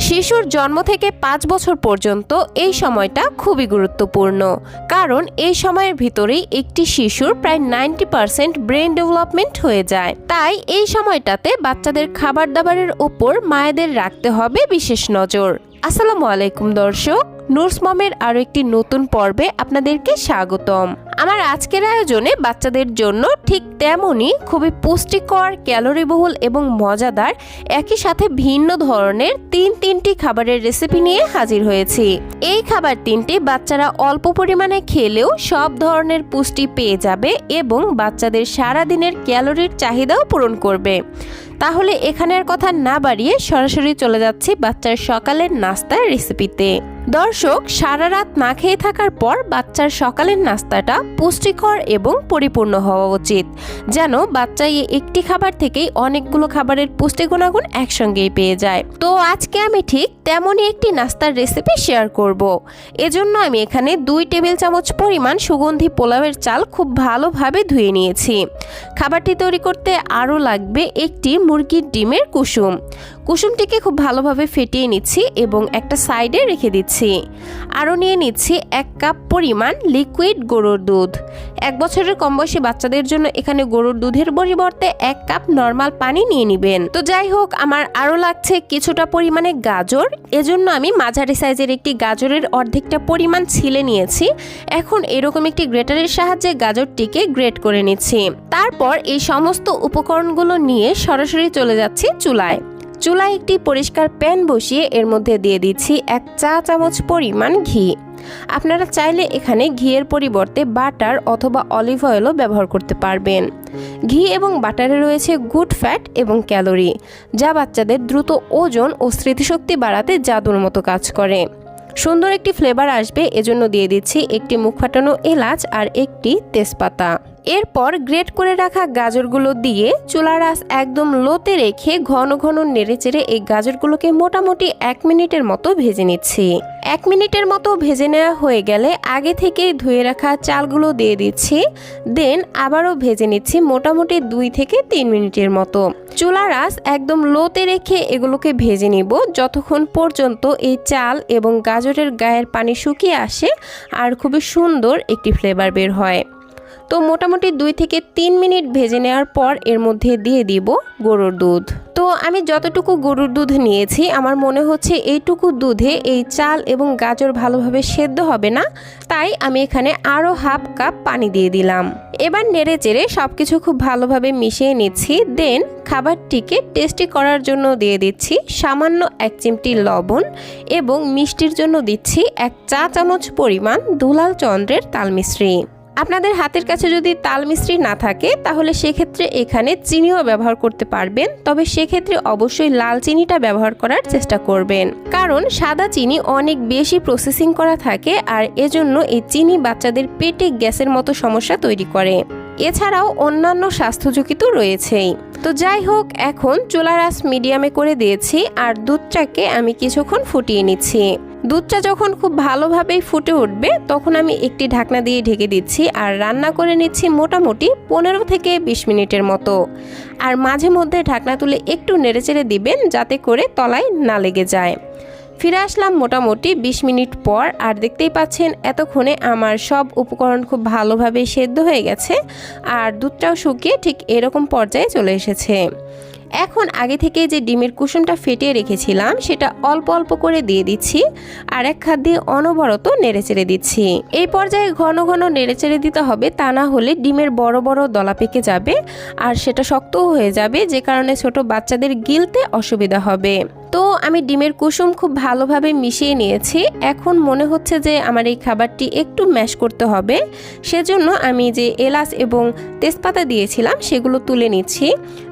শিশুর জন্ম থেকে পাঁচ বছর পর্যন্ত এই সময়টা খুবই গুরুত্বপূর্ণ। কারণ এই সময়ের ভিতরেই একটি শিশুর প্রায় নাইনটি পারসেন্ট ব্রেন ডেভেলপমেন্ট হয়ে যায়। তাই এই সময়টাতে বাচ্চাদের খাবার দাবারের উপর মায়েদের রাখতে হবে বিশেষ নজর। আসসালামু আলাইকুম, দর্শক। নুরস মমের আরও একটি নতুন পর্বে আপনাদেরকে স্বাগতম। আমার আজকের আয়োজনে বাচ্চাদের জন্য ঠিক তেমনই খুবই পুষ্টিকর, ক্যালোরিবহুল এবং মজাদার, একই সাথে ভিন্ন ধরনের তিন তিনটি খাবারের রেসিপি নিয়ে হাজির হয়েছি। এই খাবার তিনটি বাচ্চারা অল্প পরিমাণে খেলেও সব ধরনের পুষ্টি পেয়ে যাবে এবং বাচ্চাদের সারাদিনের ক্যালোরির চাহিদাও পূরণ করবে। তাহলে এখানের কথা না বাড়িয়ে সরাসরি চলে যাচ্ছি বাচ্চার সকালের নাস্তার রেসিপিতে দর্শক, সারা রাত না খেয়ে থাকার পর বাচ্চার সকালের নাস্তাটা পুষ্টিকর এবং পরিপূর্ণ হওয়া উচিত। যেন বাচ্চা এই একটি খাবার থেকেই অনেকগুলো খাবারের পুষ্টি গুণাগুণ একসঙ্গেই পেয়ে যায়। তো আজকে আমি ঠিক তেমনই একটি নাস্তার রেসিপি শেয়ার করব। এজন্য আমি এখানে দুই টেবিল চামচ পরিমাণ সুগন্ধি পোলাওয়ের চাল খুব ভালোভাবে ধুয়ে নিয়েছি। খাবারটি তৈরি করতে আরও লাগবে একটি মুরগির ডিমের কুসুম। কুসুমটিকে খুব ভালোভাবে ফেটিয়ে নিচ্ছি এবং একটা সাইডে রেখে দিচ্ছি। আরও নিয়ে নিচ্ছি এক কাপ পরিমাণ লিকুইড গরুর দুধ। এক বছরের কম বয়সী বাচ্চাদের জন্য এখানে গরুর দুধের পরিবর্তে এক কাপ নর্মাল পানি নিয়ে নেবেন। তো যাই হোক, আমার আরও লাগছে কিছুটা পরিমাণে গাজর। এজন্য আমি মাঝারি সাইজের একটি গাজরের অর্ধেকটা পরিমাণ ছিলে নিয়েছি। এখন এরকম একটি গ্রেটারের সাহায্যে গাজরটিকে গ্রেট করে নিচ্ছি। তারপর এই সমস্ত উপকরণগুলো নিয়ে সরাসরি চলে যাচ্ছি চুলায়। চুলায় একটি পরিষ্কার প্যান বসিয়ে এর মধ্যে দিয়ে দিচ্ছি এক চা চামচ পরিমাণ ঘি। আপনারা চাইলে এখানে ঘিয়ের পরিবর্তে বাটার অথবা অলিভ অয়েলও ব্যবহার করতে পারবেন। ঘি এবং বাটারে রয়েছে গুড ফ্যাট এবং ক্যালোরি, যা বাচ্চাদের দ্রুত ওজন ও স্মৃতিশক্তি বাড়াতে জাদুর মতো কাজ করে। সুন্দর একটি ফ্লেভার আসবে, এজন্য দিয়ে দিচ্ছি একটি মুখ ফাটানো এলাচ আর একটি তেজপাতা। এরপর গ্রেট করে রাখা গাজরগুলো দিয়ে চুলার আঁচ একদম লোতে রেখে ঘন ঘন নেড়েচেড়ে এই গাজরগুলোকে মোটামুটি এক মিনিটের মতো ভেজে নিচ্ছি। এক মিনিটের মতো ভেজে নেওয়া হয়ে গেলে আগে থেকে ধুয়ে রাখা চালগুলো দিয়ে দিচ্ছি। দেন আবারও ভেজে নিচ্ছি মোটামুটি দুই থেকে তিন মিনিটের মতো। চুলার আঁচ একদম লোতে রেখে এগুলোকে ভেজে নিব যতক্ষণ পর্যন্ত এই চাল এবং গাজরের গায়ের পানি শুকিয়ে আসে আর খুবই সুন্দর একটি ফ্লেভার বের হয়। তো মোটামুটি দুই থেকে তিন মিনিট ভেজে নেওয়ার পর এর মধ্যে দিয়ে দিব গরুর দুধ। তো আমি যতটুকু গরুর দুধ নিয়েছি, আমার মনে হচ্ছে এইটুকু দুধে এই চাল এবং গাজর ভালোভাবে সেদ্ধ হবে না, তাই আমি এখানে আরও হাফ কাপ পানি দিয়ে দিলাম। এবার নেড়ে চেড়ে সব কিছু খুব ভালোভাবে মিশিয়ে নিচ্ছি, দেন খাবারটিকে টেস্টি করার জন্য দিয়ে দিচ্ছি সামান্য এক চিমটি লবণ এবং মিষ্টির জন্য দিচ্ছি এক চা চামচ পরিমাণ দুলাল চন্দ্রের তালমিশ্রি। আপনাদের হাতের কাছে যদি তাল মিস্ত্রি না থাকে, তাহলে সেক্ষেত্রে এখানে চিনিও ব্যবহার করতে পারবেন। তবে সেক্ষেত্রে অবশ্যই লাল চিনিটা ব্যবহার করার চেষ্টা করবেন। কারণ সাদা চিনি অনেক বেশি প্রসেসিং করা থাকে আর এজন্য এই চিনি বাচ্চাদের পেটে গ্যাসের মতো সমস্যা তৈরি করে। এছাড়াও অন্যান্য স্বাস্থ্য ঝুঁকি তো রয়েছেই তো যাই হোক, এখন চুলার আঁচ মিডিয়ামে করে দিয়েছি আর দুধটাকে আমি কিছুক্ষণ ফুটিয়ে নিচ্ছি। দুধটা যখন খুব ভালোভাবেই ফুটে উঠবে, তখন আমি একটি ঢাকনা দিয়ে ঢেকে দিচ্ছি আর রান্না করে নিচ্ছি মোটামুটি পনেরো থেকে বিশ মিনিটের মতো। আর মাঝে মধ্যে ঢাকনা তুলে একটু নেড়েচেড়ে দিবেন যাতে করে তলায় না লেগে যায়। ফিরে আসলাম মোটামুটি ২০ মিনিট পর আর দেখতেই পাচ্ছেন এতক্ষণে আমার সব উপকরণ খুব ভালোভাবে সেদ্ধ হয়ে গেছে আর দুধটাও শুকিয়ে ঠিক এরকম পর্যায়ে চলে এসেছে। এখন আগে থেকে যে ডিমের কুসুমটা ফেটিয়ে রেখেছিলাম, সেটা অল্প অল্প করে দিয়ে দিচ্ছি আর এক খাত দিয়ে অনবরত নেড়েচেড়ে দিচ্ছি। এই পর্যায়ে ঘন ঘন নেড়েচেড়ে দিতে হবে, তা না হলে ডিমের বড় বড় দলা পেকে যাবে আর সেটা শক্তও হয়ে যাবে, যে কারণে ছোট বাচ্চাদের গিলতে অসুবিধা হবে। তো আমি ডিমের কুসুম খুব ভালোভাবে মিশিয়ে নিয়েছি। এখন মনে হচ্ছে যে আমার এই খাবারটি একটু ম্যাশ করতে হবে। সেজন্য আমি যে এলাচ এবং তেজপাতা দিয়েছিলাম, সেগুলো তুলে নিচ্ছি।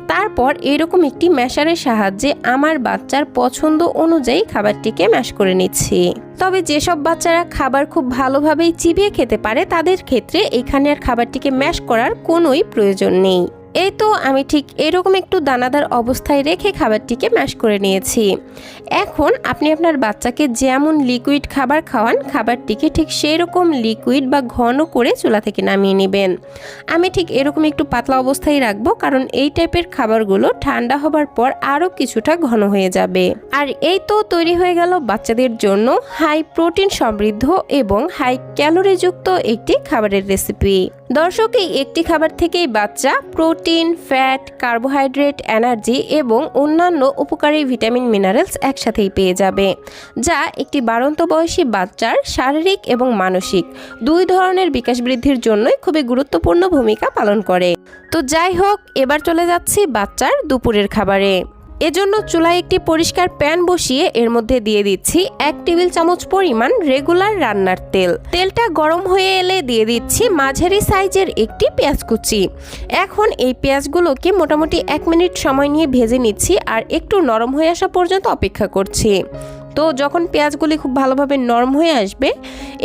তারপর এরকম একটি ম্যাশারের সাহায্যে আমার বাচ্চার পছন্দ অনুযায়ী খাবারটিকে ম্যাশ করে নিচ্ছি। তবে যেসব বাচ্চারা খাবার খুব ভালোভাবেই চিবিয়ে খেতে পারে, তাদের ক্ষেত্রে এখানে আর খাবারটিকে ম্যাশ করার কোনোই প্রয়োজন নেই। এই তো আমি ঠিক এরকম একটু দানাদার অবস্থায় রেখে খাবারটিকে ম্যাশ করে নিয়েছি। এখন আপনি আপনার বাচ্চাকে যেমন লিকুইড খাবার খাওয়ান, খাবারটিকে ঠিক সেই রকম লিকুইড বা ঘন করে চুলা থেকে নামিয়ে নেবেন। আমি ঠিক এরকম একটু পাতলা অবস্থায় রাখব কারণ এই টাইপের খাবারগুলো ঠান্ডা হবার পর আরও কিছুটা ঘন হয়ে যাবে। আর এই তো তৈরি হয়ে গেল বাচ্চাদের জন্য হাই প্রোটিন সমৃদ্ধ এবং হাই ক্যালোরিযুক্ত একটি খাবারের রেসিপি দর্শক, এই একটি খাবার থেকেই বাচ্চা প্রোটিন, ফ্যাট, কার্বোহাইড্রেট, এনার্জি এবং অন্যান্য উপকারী ভিটামিন, মিনারেলস একসাথেই পেয়ে যাবে, যা একটি বাড়ন্ত বয়সী বাচ্চার শারীরিক এবং মানসিক দুই ধরনের বিকাশ বৃদ্ধির জন্যই খুবই গুরুত্বপূর্ণ ভূমিকা পালন করে। তো যাই হোক, এবার চলে যাচ্ছি বাচ্চার দুপুরের খাবারে। এজন্য চুলায় একটি পরিষ্কার প্যান বসিয়ে এর মধ্যে দিয়ে দিচ্ছি এক টেবিল চামচ পরিমাণ রেগুলার রান্নার তেল। তেলটা গরম হয়ে এলে দিয়ে দিচ্ছি মাঝারি সাইজের একটি পেঁয়াজ কুচি। এখন এই পেঁয়াজগুলোকে মোটামুটি এক মিনিট সময় নিয়ে ভেজে নিচ্ছি আর একটু নরম হয়ে আসা পর্যন্ত অপেক্ষা করছি। তো যখন পেঁয়াজগুলি খুব ভালোভাবে নরম হয়ে আসবে,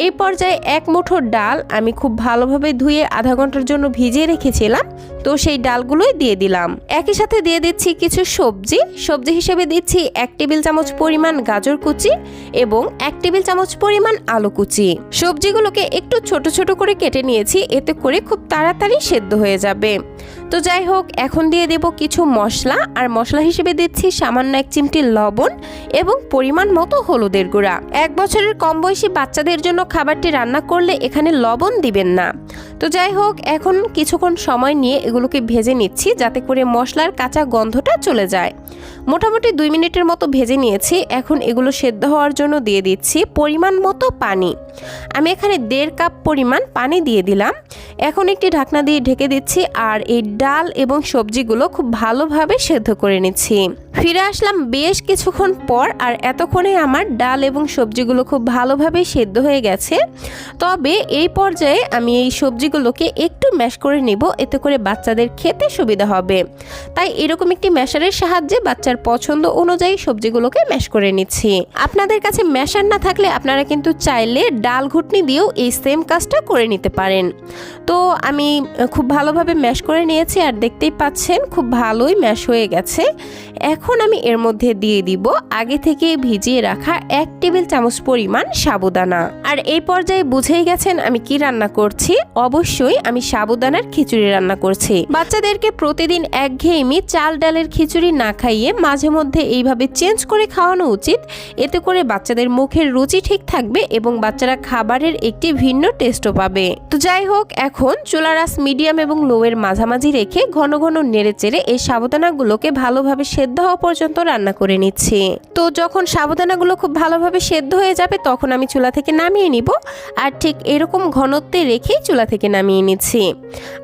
এই পর্যায়ে এক মুঠো ডাল আমি খুব ভালোভাবে ধুয়ে আধা ঘণ্টার জন্য ভিজিয়ে রেখেছিলাম, তো সেই ডালগুলোই দিয়ে দিলাম। একই সাথে দিয়ে দিচ্ছি কিছু সবজি। সবজি হিসেবে দিচ্ছি এক টেবিল চামচ পরিমাণ গাজর কুচি এবং এক টেবিল চামচ পরিমাণ আলু কুচি। সবজিগুলোকে একটু ছোট ছোট করে কেটে নিয়েছি, এতে করে খুব তাড়াতাড়ি সেদ্ধ হয়ে যাবে। তো যাই হোক, এখন দিয়ে দেব কিছু মশলা। আর মশলা হিসেবে দিচ্ছি সামান্য এক চিমটি লবণ এবং পরিমাণ মতো হলুদের গুঁড়া। এক বছরের কম বয়সী বাচ্চাদের জন্য খাবারটি রান্না করলে এখানে লবণ দিবেন না। তো যাই হোক, এখন কিছুক্ষণ সময় নিয়ে এগুলোকে ভেজে নিচ্ছি যাতে করে মশলার কাঁচা গন্ধটা চলে যায়। মোটামুটি দুই মিনিটের মতো ভেজে নিয়েছি। এখন এগুলো সেদ্ধ হওয়ার জন্য দিয়ে দিচ্ছি পরিমাণ মতো পানি। আমি এখানে দেড় কাপ পরিমাণ পানি দিয়ে দিলাম। এখন একটি ঢাকনা দিয়ে ঢেকে দিচ্ছি আর এই ডাল এবং সবজিগুলো খুব ভালোভাবে সেদ্ধ করে নিচ্ছি। ফিরে আসলাম বেশ কিছুক্ষণ পর আর এতক্ষণে আমার ডাল এবং সবজিগুলো খুব ভালোভাবে সেদ্ধ হয়ে গেছে। তবে এই পর্যায়ে আমি এই সবজিগুলোকে একটু ম্যাশ করে নিব, এতে করে বাচ্চাদের খেতে সুবিধা হবে। তাই এরকম একটি ম্যাশারের সাহায্যে বাচ্চার পছন্দ অনুযায়ী সবজিগুলোকে ম্যাশ করে নিচ্ছি। আপনাদের কাছে ম্যাশার না থাকলে আপনারা কিন্তু চাইলে ডাল ঘুটনি দিয়েও এই সেম কাজটা করে নিতে পারেন। তো আমি খুব ভালোভাবে ম্যাশ করে নিয়েছি আর দেখতেই পাচ্ছেন খুব ভালোই ম্যাশ হয়ে গেছে। এখন আমি এর মধ্যে দিয়ে দিব আগে থেকে ভিজিয়ে রাখা এক টেবিল চামচ পরিমাণ সাবুদানা। আর এই পর্যায়ে বুঝেই গেছেন আমি কি রান্না করছি। অবশ্যই আমি সাবুদানার খিচুড়ি রান্না করছি। বাচ্চাদেরকে প্রতিদিন একঘেয়েমি চাল ডালের খিচুড়ি না খাইয়ে মাঝে মধ্যে এইভাবে চেঞ্জ করে খাওয়ানো উচিত। এতে করে বাচ্চাদের মুখের রুচি ঠিক থাকবে এবং বাচ্চারা খাবারের একটি ভিন্ন টেস্টও পাবে। তো যাই হোক, এখন চুলারাস মিডিয়াম এবং লোয়ের মাঝামাঝি রেখে ঘন ঘন নেড়ে চেড়ে এই সাবুদানাগুলোকে ভালোভাবে সেদ্ধ হওয়া পর্যন্ত রান্না করে নিচ্ছি। তো যখন সাবুদানাগুলো খুব ভালোভাবে সেদ্ধ হয়ে যাবে, তখন আমি চুলা থেকে নামিয়ে নিব আর ঠিক এরকম ঘনত্বে রেখেই চুলা থেকে নামিয়ে নিচ্ছি।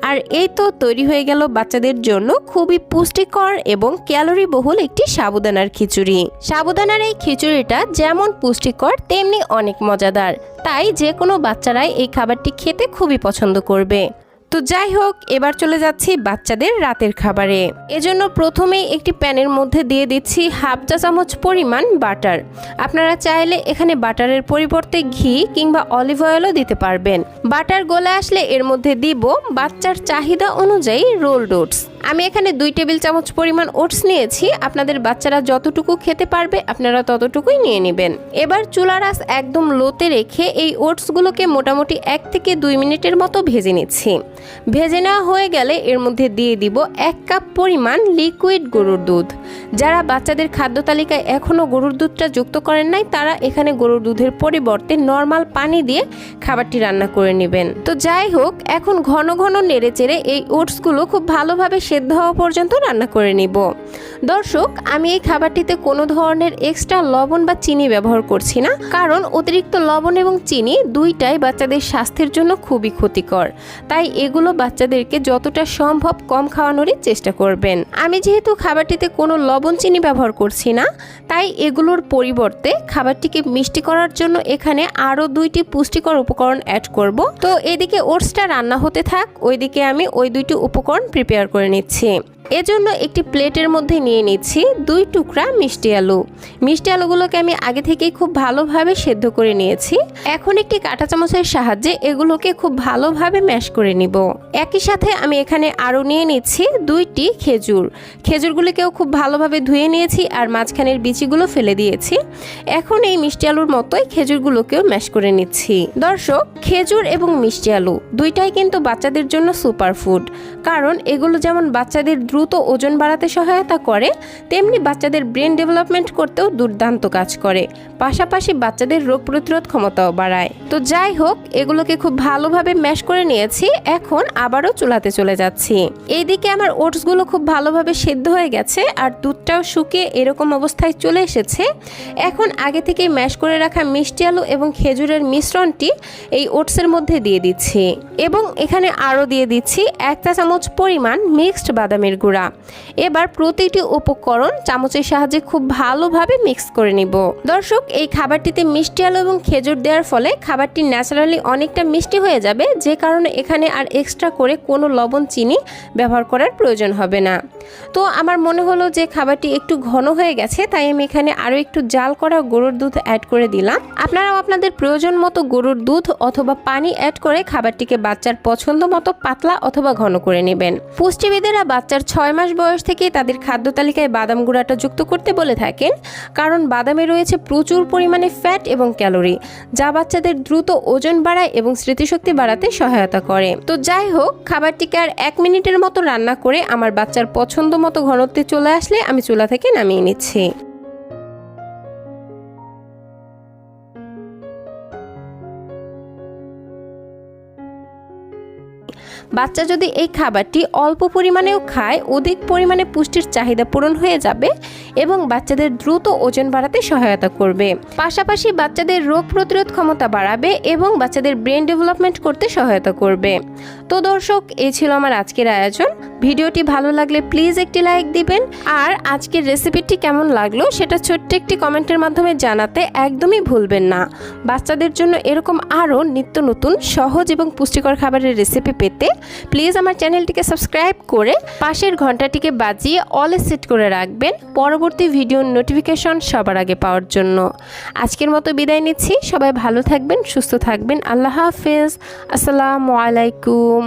আর এই তো তৈরি হয়ে গেল বাচ্চাদের জন্য খুবই পুষ্টিকর এবং ক্যালোরি বহুল একটি সাবুদানার খিচুড়ি। সাবুদানার এই খিচুড়িটা যেমন পুষ্টিকর, তেমনি অনেক মজাদার। তাই যে কোনো বাচ্চারাই এই খাবারটি খেতে খুবই পছন্দ করবে। তো যাই হোক, এবার চলে যাচ্ছি বাচ্চাদের রাতের খাবারে। এজন্য প্রথমেই একটি প্যানের মধ্যে দিয়ে দিচ্ছি হাফ চা চামচ পরিমাণ বাটার। আপনারা চাইলে এখানে বাটারের পরিবর্তে ঘি কিংবা অলিভ অয়েলও দিতে পারবেন। বাটার গলে আসলে এর মধ্যে দিব বাচ্চার চাহিদা অনুযায়ী রোল ওটস। আমি এখানে দুই টেবিল চামচ পরিমাণ ওটস নিয়েছি। আপনাদের বাচ্চারা যতটুকু খেতে পারবে, আপনারা ততটুকুই নিয়ে নেবেন। এবার চুলার আঁচ একদম লোতে রেখে এই ওটসগুলোকে মোটামুটি এক থেকে দুই মিনিটের মতো ভেজে নিচ্ছি। ভেজে নেওয়া হয়ে গেলে এর মধ্যে দিয়ে দিব এক কাপ পরিমাণ লিকুইড গরুর দুধ। যারা বাচ্চাদের খাদ্য তালিকায় এখনও গরুর দুধটা যুক্ত করেন নাই, তারা এখানে গরুর দুধের পরিবর্তে নর্মাল পানি দিয়ে খাবারটি রান্না করে নেবেন। তো যাই হোক, এখন ঘন ঘন নেড়ে চেড়ে এই ওটসগুলো খুব ভালোভাবে সেদ্ধ হওয়া পর্যন্ত রান্না করে নিব। দর্শক, আমি এই খাবারটিতে কোনো ধরনের এক্সট্রা লবণ বা চিনি ব্যবহার করছি না, কারণ অতিরিক্ত লবণ এবং চিনি দুইটাই বাচ্চাদের স্বাস্থ্যের জন্য খুবই ক্ষতিকর। তাই এগুলো বাচ্চাদেরকে যতটা সম্ভব কম খাওয়ানোরই চেষ্টা করবেন। আমি যেহেতু খাবারটিতে কোনো লবণ চিনি ব্যবহার করছি না, তাই এগুলোর পরিবর্তে খাবারটিকে মিষ্টি করার জন্য এখানে আরও দুইটি পুষ্টিকর উপকরণ অ্যাড করব। তো এদিকে ওটসটা রান্না হতে থাক, ওইদিকে আমি ওই দুইটি উপকরণ প্রিপেয়ার করে নিচ্ছি। এজন্য একটি প্লেটের মধ্যে নিয়ে নিচ্ছি দুই টুকরা মিষ্টি আলু। মিষ্টি আলুগুলোকে আমি আগে থেকেই খুব ভালোভাবে সেদ্ধ করে নিয়েছি। এখন একটি কাঁটা চামচের সাহায্যে এগুলোকে খুব ভালোভাবে ম্যাশ করে নিব। একই সাথে আমি এখানে আরও নিয়ে নিচ্ছি দুইটি খেজুর। খেজুরগুলিকেও খুব ভালোভাবে ধুয়ে নিয়েছি আর মাঝখানের বিচিগুলো ফেলে দিয়েছি। এখন এই মিষ্টি আলুর মতোই খেজুরগুলোকেও ম্যাশ করে নিচ্ছি। দর্শক, খেজুর এবং মিষ্টি আলু দুইটাই কিন্তু বাচ্চাদের জন্য সুপার ফুড কারণ এগুলো যেমন বাচ্চাদের দ্রুত ওজন বাড়াতে সহায়তা করে, তেমনি বাচ্চাদের ব্রেন ডেভেলপমেন্ট করতেও দুর্দান্ত কাজ করে। পাশাপাশি বাচ্চাদের রোগ প্রতিরোধ ক্ষমতাও বাড়ায়। তো যাই হোক, এগুলোকে খুব ভালোভাবে ম্যাশ করে নিয়েছি। এখন আবারও চুলাতে চলে যাচ্ছি। এইদিকে আমার ওটসগুলো খুব ভালোভাবে সেদ্ধ হয়ে গেছে আর দুধটাও শুকিয়ে এরকম অবস্থায় চলে এসেছে। এখন আগে থেকে ম্যাশ করে রাখা মিষ্টি আলু এবং খেজুরের মিশ্রণটি এই ওটসের মধ্যে দিয়ে দিচ্ছি। এবং এখানে আরও দিয়ে দিচ্ছি এক চা চামচ পরিমাণ মিক্সড বাদামের গুঁড়া। এবার প্রতিটি উপকরণ চামচের সাহায্যে খুব ভালোভাবে মিক্স করে নিব। দর্শক, এই খাবারটিতে মিষ্টি আলু এবং খেজুর দেওয়ার ফলে খাবারটি ন্যাচারালি অনেকটা মিষ্টি হয়ে যাবে, যে কারণে এখানে আর এক্সট্রা করে কোনো লবণ, চিনি ব্যবহার করার প্রয়োজন হবে না। তো আমার মনে হলো যে খাবারটি একটু ঘন হয়ে গেছে, তাই আমি এখানে আরও একটু জাল করা গরুর দুধ অ্যাড করে দিলাম। আপনারাও আপনাদের প্রয়োজন মতো গরুর দুধ অথবা পানি অ্যাড করে খাবারটিকে বাচ্চার পছন্দ মতো পাতলা অথবা ঘন করে নেবেন। পুষ্টিবিদেরা বাচ্চার ছয় মাস বয়স থেকেই তাদের খাদ্য তালিকায় বাদাম গুঁড়াটা যুক্ত করতে বলে থাকেন, কারণ বাদামে রয়েছে প্রচুর পরিমাণে ফ্যাট এবং ক্যালোরি যা বাচ্চাদের দ্রুত ওজন বাড়ায় এবং স্মৃতিশক্তি বাড়াতে সহায়তা করে। তো যাই হোক, খাবারটিকে আর এক মিনিটের মতো রান্না করে আমার বাচ্চার পছন্দ মতো ঘনত্বে চলে আসলে আমি চুলা থেকে নামিয়ে নিচ্ছি। বাচ্চা যদি এই খাবারটি অল্প পরিমাণেও খায়, অধিক পরিমাণে পুষ্টির চাহিদা পূরণ হয়ে যাবে এবং বাচ্চাদের দ্রুত ওজন বাড়াতে সহায়তা করবে। পাশাপাশি বাচ্চাদের রোগ প্রতিরোধ ক্ষমতা বাড়াবে এবং বাচ্চাদের ব্রেন ডেভেলপমেন্ট করতে সহায়তা করবে। তো দর্শক এই ছিল আমার আজকের আয়োজন। ভিডিওটি ভালো লাগলে প্লিজ একটি লাইক দিবেন। আর আজকের রেসিপিটি কেমন লাগল সেটা ছোট্ট একটি কমেন্টের মাধ্যমে জানাতে একদমই ভুলবেন না। বাচ্চাদের জন্য এরকম আরও নিত্য নতুন, সহজ এবং পুষ্টিকর খাবারের রেসিপি পেতে প্লিজ আমার চ্যানেলটিকে সাবস্ক্রাইব করে পাশের ঘন্টাটিকে বাজিয়ে অলে সেট করে রাখবেন পরবর্তী ভিডিওর নোটিফিকেশন সবার আগে পাওয়ার জন্য। আজকের মতো বিদায় নিচ্ছি। সবাই ভালো থাকবেন, সুস্থ থাকবেন। আল্লাহ হাফেজ। আসসালামু আলাইকুম।